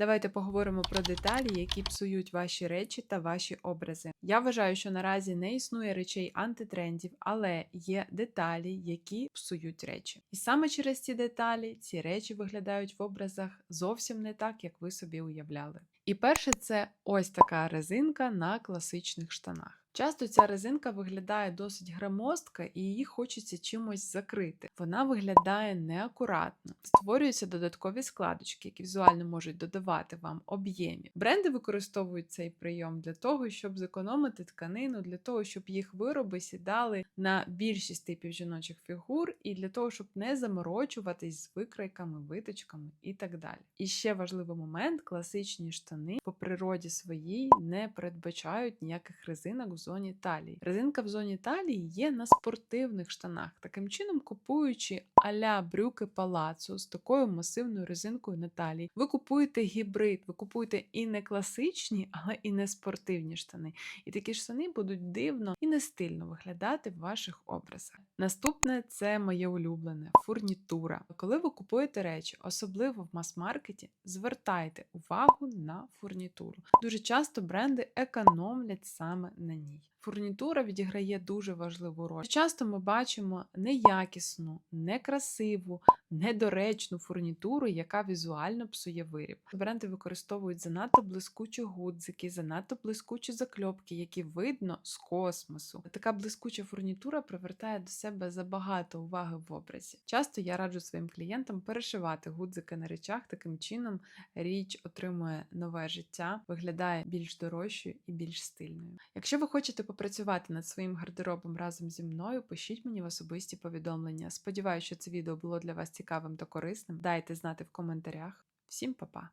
Давайте поговоримо про деталі, які псують ваші речі та ваші образи. Я вважаю, що наразі не існує речей антитрендів, але є деталі, які псують речі. І саме через ці деталі ці речі виглядають в образах зовсім не так, як ви собі уявляли. І перше, це ось така резинка на класичних штанах. Часто ця резинка виглядає досить громоздка і її хочеться чимось закрити. Вона виглядає неакуратно. Створюються додаткові складочки, які візуально можуть додавати вам об'ємів. Бренди використовують цей прийом для того, щоб зекономити тканину, для того, щоб їх вироби сідали на більшість типів жіночих фігур, і для того, щоб не заморочуватись з викрайками, виточками і так далі. І ще важливий момент: класичні штани по природі своїй не передбачають ніяких резинок в зоні талії. Резинка в зоні талії є на спортивних штанах. Таким чином, купуючи аля брюки палацу з такою масивною резинкою на талії, ви купуєте гібрид, ви купуєте і не класичні, але і не спортивні штани. І такі штани будуть дивно і не стильно виглядати в ваших образах. Наступне це моє улюблене фурнітура. Коли ви купуєте речі, особливо в мас-маркеті, звертайте увагу на фурнітуру. Дуже часто бренди економлять саме на ній. Фурнітура відіграє дуже важливу роль. Часто ми бачимо неякісну, некрасиву, недоречну фурнітуру, яка візуально псує виріб. Бренди використовують занадто блискучі гудзики, занадто блискучі закльопки, які видно з космосу. Така блискуча фурнітура привертає до себе забагато уваги в образі. Часто я раджу своїм клієнтам перешивати гудзики на речах, таким чином річ отримує нове життя, виглядає більш дорожчою і більш стильною. Якщо ви хочете попрацювати над своїм гардеробом разом зі мною, пишіть мені в особисті повідомлення. Сподіваюся, що це відео було для вас цікавим та корисним. Дайте знати в коментарях. Всім па-па!